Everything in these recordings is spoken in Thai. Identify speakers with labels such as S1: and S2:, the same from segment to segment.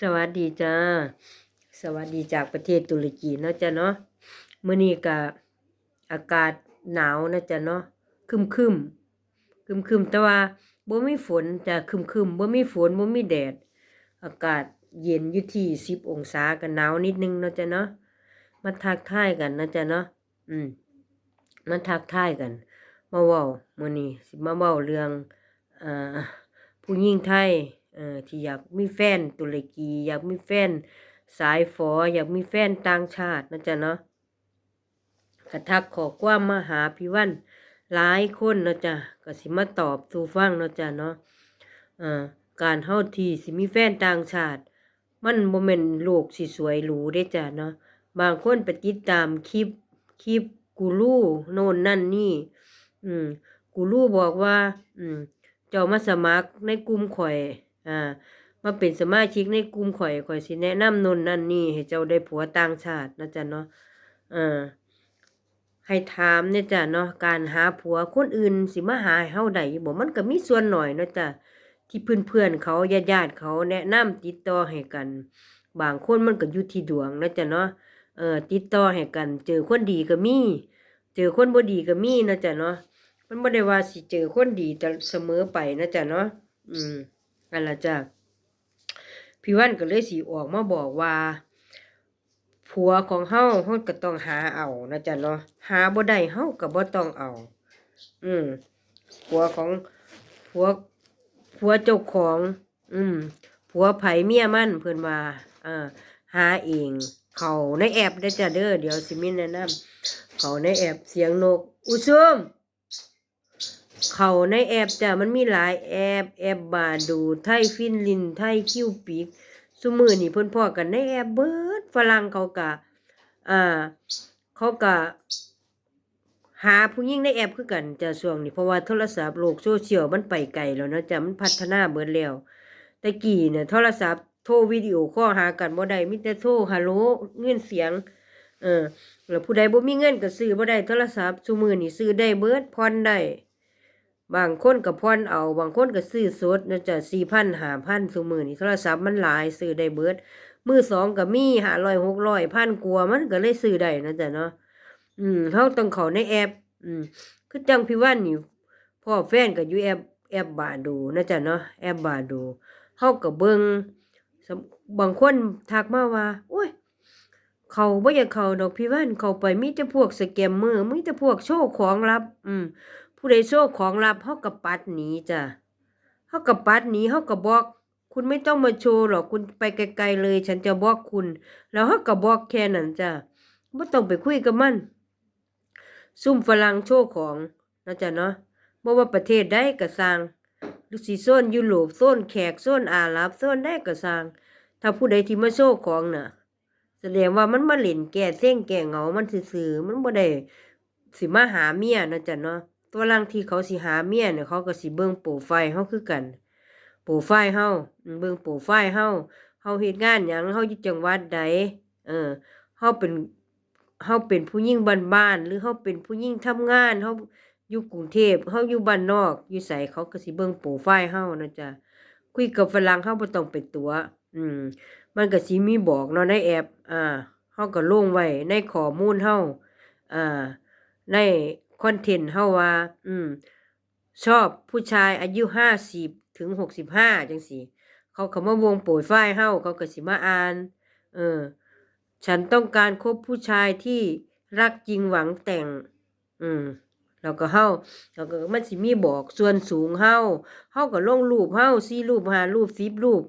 S1: สวัสดีจ้า สวัสดีจากประเทศตุรกีเนาะจ้ะเนาะมื้อนี้ก็อากาศหนาวนะจ้ะเนาะคึมคึมคึมคึมแต่ว่าบ่มีฝนจ้ะคึมคึมบ่มีฝนบ่มีแดด อากาศเย็นอยู่ที่10องศาก็หนาวนิดนึงเนาะจ้ะเนาะมาทักทายกันนะจ้ะเนาะอืมมาทักทายกัน มาเว้ามื้อนี้สิมาเว้าเรื่องอ่าผู้หญิงไทย ที่อยากมีแฟนตุรกี อยากมีแฟนสายฝอ อยากมีแฟนต่างชาตินะจ๊ะเนาะกระทักขอความมาหาพี่วันหลายคนนะจ๊ะก็สิมาตอบสู่ฟังนะจ๊ะเนาะอ่าการเฮาที่สิมีแฟนต่างชาติ มันบ่แม่นโลกสิสวยหรูเด้จ้ะเนาะบางคนไปติดตามคลิปคลิปกูรูโน่นนั่นนี่ อืมกูรูบอกว่า อืมเจ้ามาสมัครในกลุ่มข่อย อ่ามาเป็นสมาชิกในกลุ่มข่อยข่อยสิแนะนำนนนั่นนี่ให้เจ้าได้ผัวต่างชาตินะจ๊ะเนาะอ่าให้ถามเนี่ยจ้ะเนาะการหาผัวคนอื่นสิมาหาให้เฮาได้บ่มันก็มีส่วนหน่อยเนาะจ้ะที่เพื่อนๆเขาญาติๆเขาแนะนำติดต่อให้กัน บางคนมันก็อยู่ที่ดวงนะจ๊ะเนาะเออติดต่อให้กัน เจอคนดีก็มี เจอคนบ่ดีก็มีนะจ๊ะเนาะมันบ่ได้ว่าสิเจอคนดีแต่เสมอไปนะจ๊ะเนาะอืม นั่นละจ้ะพี่วันก็เลยสิออกมาบอกว่า ผัวของเฮาเฮาก็ต้องหาเอานะจ๊ะเนาะหาบ่ได้เฮาก็บ่ต้องเอา อืมผัวของผัวผัวเจ้าของ อืมผัวไผเมียมันเพิ่นว่าอ่าหาเอง เขาในแอปได้จ้ะเด้อเดี๋ยวสิมีแนะนำเขาในแอปเสียงนก อุซุม เขาในแอปจ้ะมันมีหลายแอปแอปบาดูไทยฟินลินไทยคิวปิกซุมือนี่เพิ่นพอกันในแอปเบิดฝรั่งเขากะอ่าเขากะหาผู้หญิงในแอปคือกันจะช่วงนี้เพราะว่าโทรศัพท์โลกโซเชียลมันไปไกลแล้วนะจ้ะมันพัฒนาเบิดแล้วแต่กี้เนี่ยโทรศัพท์โทรวิดีโอคอหากันบ่ได้มีแต่โทรฮัลโหลเงินเสียง เออแล้วผู้ใดบ่มีเงินก็ซื้อบ่ได้โทรศัพท์ซุมื้อนี้ซื้อได้เบิดผ่อนได้ บางคนก็ผ่อนเอา บางคนก็ซื้อสดนะจ๊ะ4,000 5,000ซุมื้อนี้โทรศัพท์มันหลายซื้อได้เบิด มือสองก็มี500 600พันกว่ามันก็เลยซื้อได้นะจ๊ะเนาะอืมเฮาต้องเขาในแอป อืมคือจังพี่ว่านนี่พ่อแฟนก็อยู่แอปแอปบาดูนะจ๊ะเนาะแอปบาดูเฮาก็เบิงบางคนทักมาว่าโอ้ยเขาบ่อยากเขาดอกพี่ว่านเขาไปมีแต่พวกสแกมเมอร์มีแต่พวกโชว์ของลับ อืม ผู้ใดโชว์ของลับเฮาก็ปัดหนีจ้ะเฮาก็ปัดหนีเฮาก็บล็อก คุณไม่ต้องมาโชว์หรอกคุณไปไกลๆเลย ฉันจะบอกคุณ แล้วเฮาก็บล็อกแค่นั้นจ้ะบ่ต้องไปคุยกับมันซุ่มฝรั่งโชว์ของนะจ๊ะเนาะบ่ว่าประเทศใดก็สร้างหรือสิโซนยุโรปโซนแขกโซนอาหรับโซนใดก็สร้าง ถ้าผู้ใดที่มาโชว์ของน่ะ แสดงว่ามันมาเล่นแก่เส้งแก่เหงามันซื่อๆมันบ่ได้สิมาหาเมียนะจ๊ะเนาะ ตัวลังที่เขาสิหาเมียเนี่ยเขาก็สิเบิ่งโปรไฟล์เฮาคือกัน โปรไฟล์เฮาเบิ่งโปรไฟล์เฮาเฮาเฮ็ดงานหยังเฮาอยู่จังหวัดใดเออเฮาเป็นเฮาเป็นผู้หญิงบ้านๆหรือเฮาเป็นผู้หญิงทำงานเฮาอยู่กรุงเทพเฮาอยู่บ้านนอก อยู่ไสเขาก็สิเบิ่งโปรไฟล์เฮานะจ๊ะคุยกับฝรั่งเฮาบ่ต้องไปตั๋วอืม มันก็สิมีบอกเนาะในแอป อ่าเฮาก็ลงไว้ในข้อมูลเฮาอ่าใน คอนเทนต์เฮาว่า อืม ชอบผู้ชายอายุ50ถึง65จังซี่ เขาเขามาวงโปรไฟล์เฮาเขาก็สิมาอ่าน เออ ฉันต้องการคบผู้ชายที่รักจริงหวังแต่ง อืมแล้วก็เฮาแล้วก็มันสิมีบอกส่วนสูงเฮาเฮาก็ลงรูปเฮา4รูป5รูป10รูป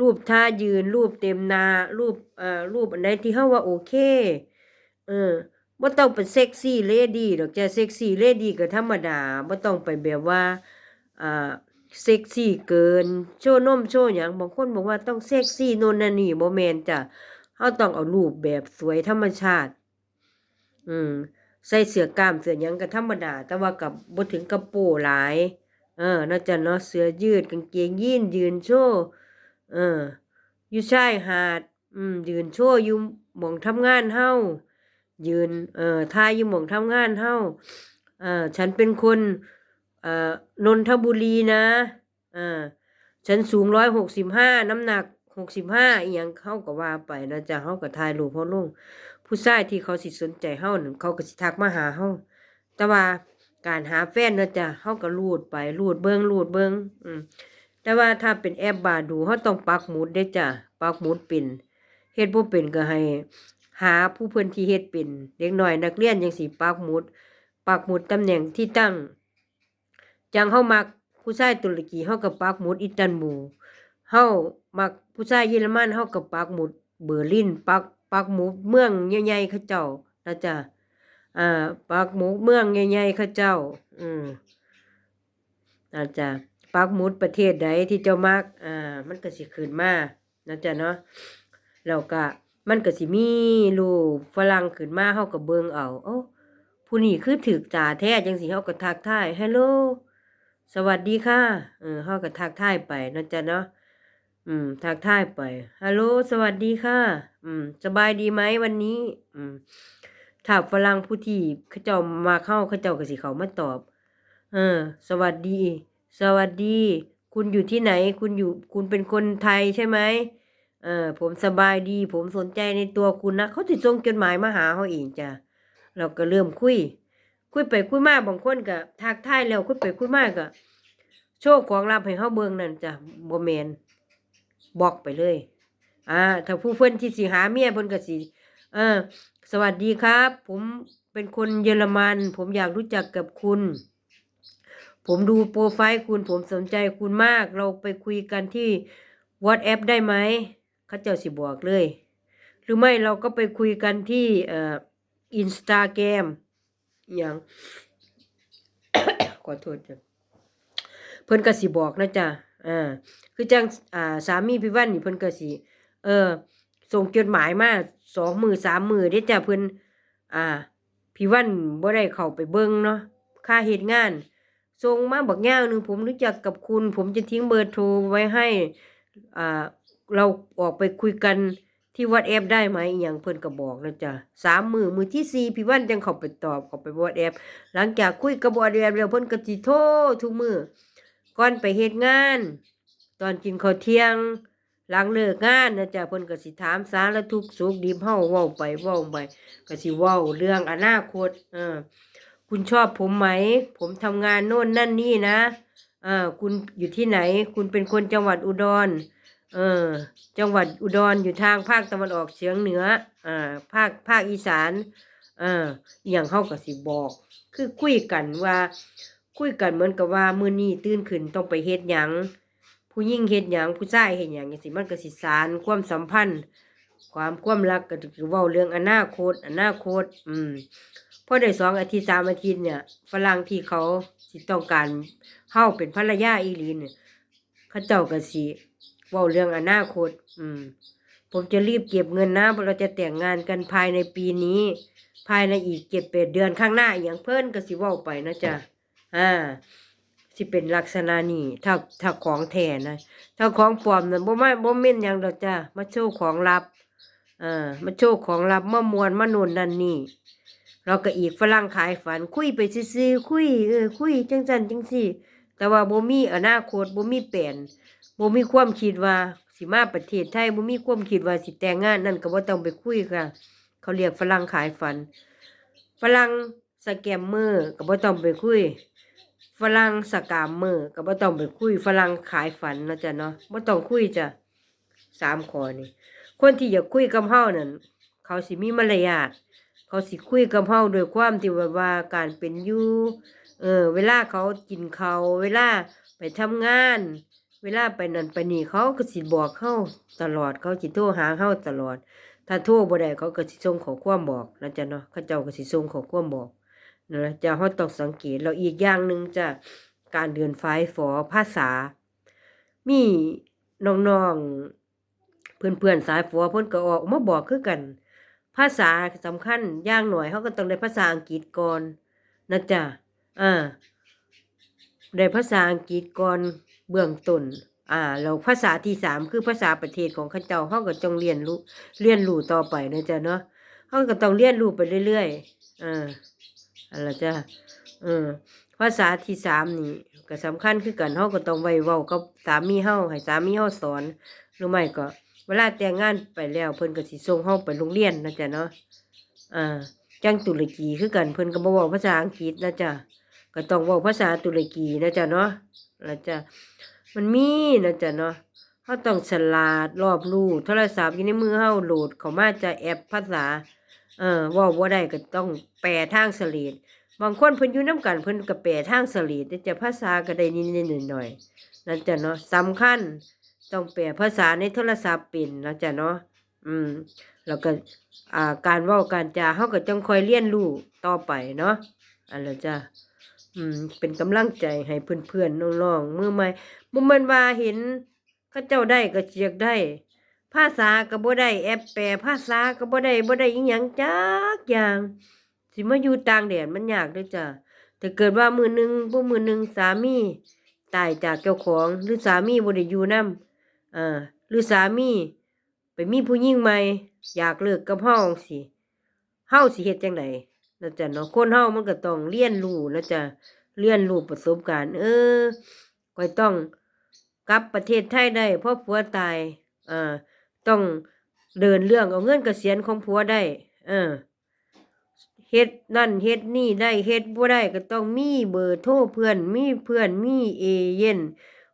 S1: รูปท่ายืนรูปเต็มหน้ารูปเอ่อรูปอันใดที่เฮาว่าโอเค เออ บ่ต้องเป็นเซ็กซี่เลดี้ดอกจ้ะเซ็กซี่เลดี้ก็ธรรมดาบ่ต้องไปแบบว่าอ่าเซ็กซี่เกิน โชว์นมโชว์หยังบางคนบอกว่าต้องเซ็กซี่โน่นนั่นนี่บ่แม่นจ้ะเฮาต้องเอารูปแบบสวยธรรมชาติ อืมใส่เสื้อกล้ามเสื้อหยังก็ธรรมดา แต่ว่าก็บ่ถึงกับโป้หลาย เออนาะจ้ะเนาะเสื้อยืดกางเกงยีนยืนโชว์เอออยู่ชายหาด อืมยืนโชว์อยู่หม้องทำงานเฮา ยืนเอ่อทาอยู่หมองทำงานเฮาเอ่อฉันเป็นคนเอ่อนนทบุรีนะอ่าฉันสูง165น้ำหนักหกสิบห้าอีหยังเขาก็ว่าไปนะจ๊ะเขาก็ถ่ายรูปเขาลงผู้ชายที่เขาสิสนใจเฮานั่นเขาก็สิทักมาหาเฮาแต่ว่าการหาแฟนนะจ๊ะเฮาก็รูดไปรูดเบิ่งรูดเบิ่งอืมแต่ว่าถ้าเป็นแอปบาดูเฮาต้องปักหมุดเด้จ้ะปักหมุดเป็นเฮ็ดบ่เป็นก็ให้ หาผู้เพิ่อนที่เฮ็ดเป็นเด็กหน้อยนักเรียนจังสิปักหมุดปักหมุดตำแหน่งที่ตั้งจังเฮามักผู้ชายตุรกีเฮาก็ปักหมุดอิตันบูลเฮามักผู้ชายเยอรมันเฮาก็ปักหมุดเบอร์ลินปักปักหมุดเมืองใหญ่ๆเขาเจ้านะจ๊ะอ่าปักหมุดเมืองใหญ่ๆเขาเจ้า อืมนะจ๊ะปักหมุดประเทศใดที่เจ้ามักอ่า มันก็สิขึ้นมานะจ๊ะเนาะแล้วก็ มันก็สิมีรูปฝรั่งขึ้นมาเฮาก็เบิ่งเอาโอ้ผู้นี้คือถึกตาแท้จังสิเฮาก็ทักทายฮัลโหลสวัสดีค่ะเออเฮาก็ทักทายไปนะจ๊ะเนาะอืม ทักทายไปฮัลโหลสวัสดีค่ะ อืม สบายดีไหมวันนี้ อืมถ้าฝรั่งผู้ที่เขาเจ้ามาเข้าเขาเจ้าก็สิเขามาตอบ เออ สวัสดี สวัสดี คุณอยู่ที่ไหน คุณอยู่ คุณเป็นคนไทยใช่ไหม เออผมสบายดี ผมสนใจในตัวคุณนะเขาสิดส่งจดหมายมาหาเขาเองจ้ะเราก็เริ่มคุย คุยไปคุยมาบางคนก็ทักทายแล้วคุยไปคุยมาก็ โชว์ของลับให้เฮาเบิงนั่นจ้ะบ่แมนบอกไปเลย อ่า ถ้าผู้เพิ่นที่สิหาเมียเพิ่นก็สิเออ สวัสดีครับ ผมเป็นคนเยอรมัน ผมอยากรู้จักกับคุณ ผมดูโปรไฟล์คุณผมสนใจคุณมาก เราไปคุยกันที่ WhatsApp ได้ไหม เขาเจ้าสิบอกเลย หรือไม่เราก็ไปคุยกันที่เอ่อ Instagram อย่างขอโทษจ้ะเพิ่นก็สิบอกนะจ๊ะอ่าคือจังอ่าสามีพี่วันนี่เพิ่นก็สิเออส่งจดหมายมาสองมือสามมือเด้จ้ะเพิ่นอ่าพี่วันบ่ได้เข้าไปเบิ่งเนาะค่าเฮ็ดงานส่งมาบักยาวหนึ่งผมรู้จักกับคุณ ผมจะทิ้งเบอร์โทรไว้ให้อ่า เราออกไปคุยกันที่ WhatsApp ได้ไหมอย่างเพิ่อนก็บอกนะจ๊ะสามมือมือที่สี่พี่วันจังเขาไปตอบเขาไป WhatsApp หลังจากคุยกับ WhatsApp แล้วเพิ่อนก็สิโทรทุกมือก่อนไปเฮ็ดงาน ตอนกินข้าวเที่ยง หลังเลิกงานนะจ๊ะเพิ่อนก็สิถามสารทุกสุขดิบเฮาเว้าไปเว้าไปก็สิเว้าเรื่องอนาคตเออคุณชอบผมไหม ผมทำงานโน่นนั่นนี่นะเออคุณอยู่ที่ไหน คุณเป็นคนจังหวัดอุดร เออ จังหวัดอุดรอยู่ทางภาคตะวันออกเฉียงเหนืออ่าภาคภาคอีสานเอออย่างเขาก็สิบอก คือคุยกันว่า คุยกันเหมือนกับว่ามื้อนี้ตื่นขึ้นต้องไปเฮ็ดหยังผู้หญิงเฮ็ดหยังผู้ชายเฮ็ดหยังจังซี่มันก็สิสานความสัมพันธ์ ความความรักก็คือเว้าเรื่องอนาคต อนาคต อืมพอได้สองอาทิตย์สามอาทิตย์เนี่ยฝรั่งที่เขาสิต้องการเฮาเป็นภรรยาอีหลีเนี่ยเขาเจ้าก็สิ เว้าเรื่องอนาคต อืม ผมจะรีบเก็บเงินนะเพราะเราจะแต่งงานกันภายในปีนี้ ภายในอีกเจ็ดแปดเดือนข้างหน้าอหย่างเพิ่นก็สิเว้าไปนะจ๊ะอ่าสิเป็นลักษณะนี้ถ้าถ้าของแท้นะ ถ้าของปลอมนั่นบ่มาบ่แม่นหยังดอกจ้ะมาโชว์ของลับอ่ามาโชว์ของลับมามวนมาโน่นนั่นนี่เราก็อีกฝรั่งขายฝัน คุยไปซื่อๆคุยเออคุยจังซั่นจังซี่ แต่ว่าบ่มีอนาคตบ่มีแผน บ่มีความคิดว่าสิมาประเทศไทยบ่มีความคิดว่าสิแต่งงานนั่นก็บ่ต้องไปคุยค่ะ เขาเรียกฝรั่งขายฝัน ฝรั่งสแกมเมอร์ก็บ่ต้องไปคุย ฝรั่งสกามเมอร์ก็บ่ต้องไปคุย ฝรั่งขายฝันนะจ้ะเนาะบ่ต้องคุยจ้ะสามข้อนี่คนที่อยากคุยกับเฮานั่นเขาสิมีมารยาทเขาสิคุยกับเฮาด้วยความที่ว่าว่าการเป็นอยู่เออ เวลาเขากินเขาเวลาไปทำงาน เวลาไปนั่นไปนี่เขาก็สิบอกเฮาตลอดเขาสิโทรหาเฮาตลอด ถ้าโทรบ่ได้เขาก็สิส่งขอความบอกนะจ๊ะเนาะเขาเจ้าก็สิส่งขอความบอกนะจ้ะเฮาต้องสังเกตแล้วอีกอย่างหนึ่งจ้ะการเดินไฟฟอภาษา มีน้องๆเพื่อนๆสายฟัวเพิ่นก็ออกมาบอกคือกัน ภาษาสำคัญย่างหน่อยเขาก็ต้องได้ภาษาอังกฤษก่อนนะจ๊ะอ่าได้ภาษาอังกฤษก่อน เบื้องต้นอ่าแล้วภาษาที่สามคือภาษาประเทศของเขาเจ้าเขาก็ต้องเรียนรู้เรียนรู้ต่อไปนะจ๊ะเนาะเขาก็ต้องเรียนรู้ไปเรื่อยๆอ่าอะไรจ้ะเออภาษาที่สามนี่ก็สำคัญคือกันเขาก็ต้องไว้เว้ากับสามีเฮาให้สามีเฮาสอนหรือไม่ก็เวลาแต่งงานไปแล้วเพิ่นก็สิส่งเฮาไปโรงเรียนนะจ๊ะเนาะอ่าจังตุรกีคือกันเพิ่นก็บ่เว้าภาษาอังกฤษนะจ๊ะก็ต้องเว้าภาษาตุรกีนะจ๊ะเนาะ แล้วจ้ะมันมีนะจ๊ะเนาะเฮาต้องฉลาดรอบรู้โทรศัพท์อยู่ในมือเฮาโหลดเข้ามาจากแอปภาษา เออว่าบ่ได้ก็ต้องแปลทางสลีดบางคนเพิ่นอยู่นํกันเพิ่นก็แปลทางสลีดแต่จะภาษาก็ได้นิดๆหน่อยๆนั่นจ้ะเนาะสำคัญต้องแปลภาษาในโทรศัพท์เป็นนะจ้ะเนาะอืม แล้วก็อ่าการเว้าการจาเฮาก็ต้องคอยเรียนรู้ต่อไปเนาะอันละจ้ะ อืม เป็นกำลังใจให้เพื่อนๆน้องๆมือใหม่บ่แม่นว่าเห็นเขาเจ้าได้ก็เจียกได้ ภาษาก็บ่ได้แอปแปลภาษาก็บ่ได้บ่ได้อีหยังจักอย่างสิมาอยู่ต่างแดนมันยากเด้อจ้ะแต่เกิดว่ามือหนึ่งบ่มือหนึ่งสามีตายจากเจ้าของหรือสามีบ่ได้อยู่นำอ่าหรือสามี ไปมีผู้หญิงใหม่ อยากเลิกกับเฮาจั่งซี้เฮาสิเฮ็ดจังได นะจ๊ะเนาะคนเฮามันก็ต้องเรียนรู้นะจ๊ะเรียนรู้ประสบการณ์ เออก็ต้องกลับประเทศไทยได้เพราะผัวตายอ่าต้องเดินเรื่องเอาเงินเกษียณของผัวได้ เออเฮ็ดนั่นเฮ็ดนี่ได้เฮ็ดบ่ได้ก็ต้องมีเบอร์โทรเพื่อน มีเพื่อนมีเอเย่น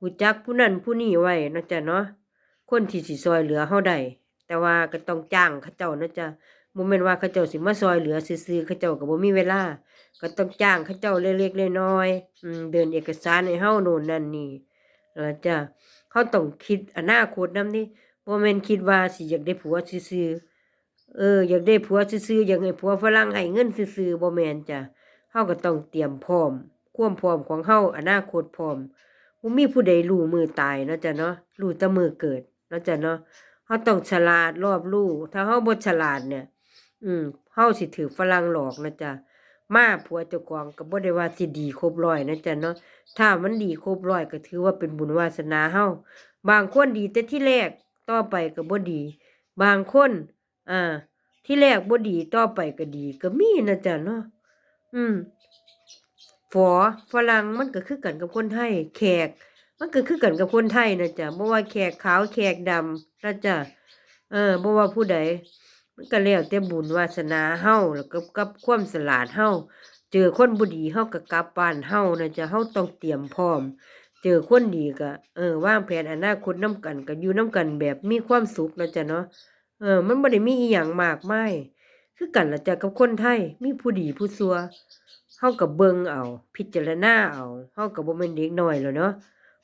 S1: รู้จักผู้นั้นผู้นี้ไว้นาะจ๊ะเนาะคนที่สิซอยเหลือเฮาได้แต่ว่าก็ต้องจ้างเขาเจ้านะจ๊ะ บ่แม่นว่าเขาเจ้าสิมาซอยเหลือซื่อๆเขาเจ้าก็บ่มีเวลา ก็ต้องจ้างเขาเจ้าเล็กๆน้อยๆอืมเดินเอกสารให้เฮาโน่นนั่นนี่แล้วจ้ะเขาต้องคิดอนาคตนำนี่บ่แม่นคิดว่าสิอยากได้ผัวซื่อๆเออ อยากได้ผัวซื่อๆอยากให้ผัวฝรั่งให้เงินซื่อๆบ่แม่นจ้ะเฮาก็ต้องเตรียมพร้อม ความพร้อมของเฮาอนาคตพร้อมบ่มีผู้ใดรู้มือตายเนาะจ้ะเนาะรู้แต่มือเกิดเนาะจ้ะเนาะเฮาต้องฉลาดรอบรู้ถ้าเฮาบ่ฉลาดเนี่ย อืมเฮาสิถูกฝรั่งหลอกนะจ๊ะมาผัวเจ้าของก็บ่ได้ว่าสิดีครบร้อยนะจ๊ะเนาะถ้ามันดีครบร้อยก็ถือว่าเป็นบุญวาสนาเฮาบางคนดีแต่ที่แรกต่อไปก็บ่ดี บางคน อ่า ที่แรกบ่ดีต่อไปก็ดี ก็มีนะจ๊ะเนาะอืมฝอฝรั่งมันก็คือกันกับคนไทย แขก มันก็คือกันกับคนไทยนะจ๊ะบ่ว่าแขกขาวแขกดำนะจ๊ะเออบ่ว่าผู้ใด มันก็แล้วแต่บุญวาสนาเฮาแล้วก็กับความสลาดเฮาเจอคนบ่ดีเฮาก็กลับบ้านเฮานะจะเฮาต้องเตรียมพร้อม เจอคนดีก็เออวางแผนอนาคตนํกันก็อยู่นํกันแบบมีความสุขนะจ๊ะเนาะเออ มันบ่ได้มีอีหยังมากมายคือกันละจะกับคนไทยมีผู้ดีผู้ซัวเฮาก็เบิ่งเอา พิจารณาเอาเฮาก็บ่แม่นเด็กน้อยแล้วเนาะ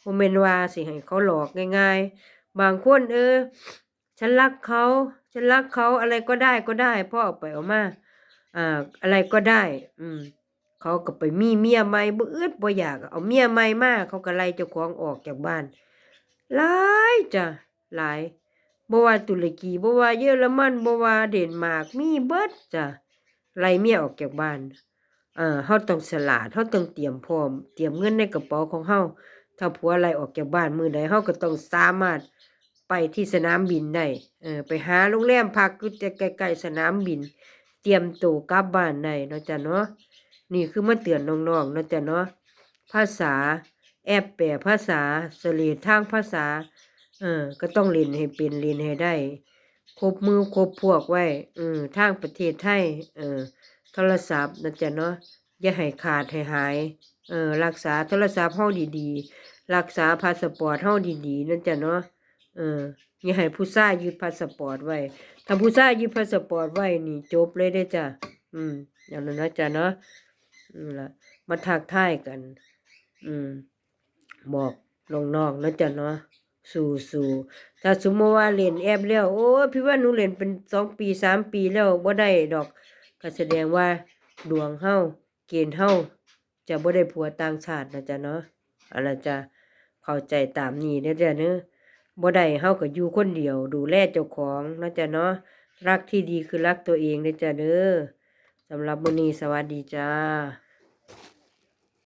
S1: บ่แม่นว่าสิให้เขาหลอกง่าย ๆ บางคนเออ ฉันรักเขา ฉันรักเขาอะไรก็ได้ก็ได้ พ่อเอาไปเอามาอ่าอะไรก็ได้ อืม เขาก็ไปมีเมียใหม่บ่อึดบ่อยาก เอาเมียใหม่มาเขาก็ไล่เจ้าของออกจากบ้านหลายจ้ะหลายบ่ว่าตุรกีบ่ว่าเยอรมันบ่ว่าเดนมาร์กมีเบิดจ้ะไล่เมียออกจากบ้านเอ่อเฮาต้องฉลาดเฮาต้องเตรียมพร้อม เตรียมเงินในกระเป๋าของเฮาถ้าผัวไล่ออกจากบ้านมื้อใดเฮาก็ต้องสามารถ ไปที่สนามบินได้เออไปหาโรงแรมพักอยู่ใกล้ๆสนามบิน เตรียมตัวกลับบ้านได้เนาะจ้ะเนาะนี่คือมาเตือนน้องๆเนาะจ้ะเนาะภาษาแอปแปลภาษาสลีทางภาษา เออ ก็ต้องเรียนให้เป็นเรียนให้ได้ครบมือครบพวกไว้เออทางประเทศไทยเออโทรศัพท์นะจ๊ะเนาะอย่าให้ขาดให้หายเออรักษาโทรศัพท์เฮาดีๆ รักษาพาสปอร์ตเฮาดีๆนะจ๊ะเนาะ เอออย่าให้ผู้ชายยึดพาสปอร์ตไว้ ถ้าผู้ชายยึดพาสปอร์ตไว้นี่จบเลยได้จ้ะ อืมอย่างนั้นนะจ๊ะเนาะอืมละมาทักทายกัน อืม บอกน้องๆนะจ๊ะเนาะ สู่สู่ถ้าสมมติว่าเล่นแอปแล้ว โอ้พี่ว่าหนูเล่นเป็นสองปีสามปีแล้วบ่ได้ดอก ก็แสดงว่าดวงเฮาเกณฑ์เฮาจะบ่ได้ผัวต่างชาตินะจ๊ะเนาะอันนั้นจะเข้าใจตามนี้เด้อจ้ะเนาะ บ่ได้เฮาก็อยู่คนเดียว ดูแลเจ้าของนะจ๊ะเนาะรักที่ดีคือรักตัวเองเด้อจ้ะเด้อสำหรับมื้อนี้สวัสดีจ้า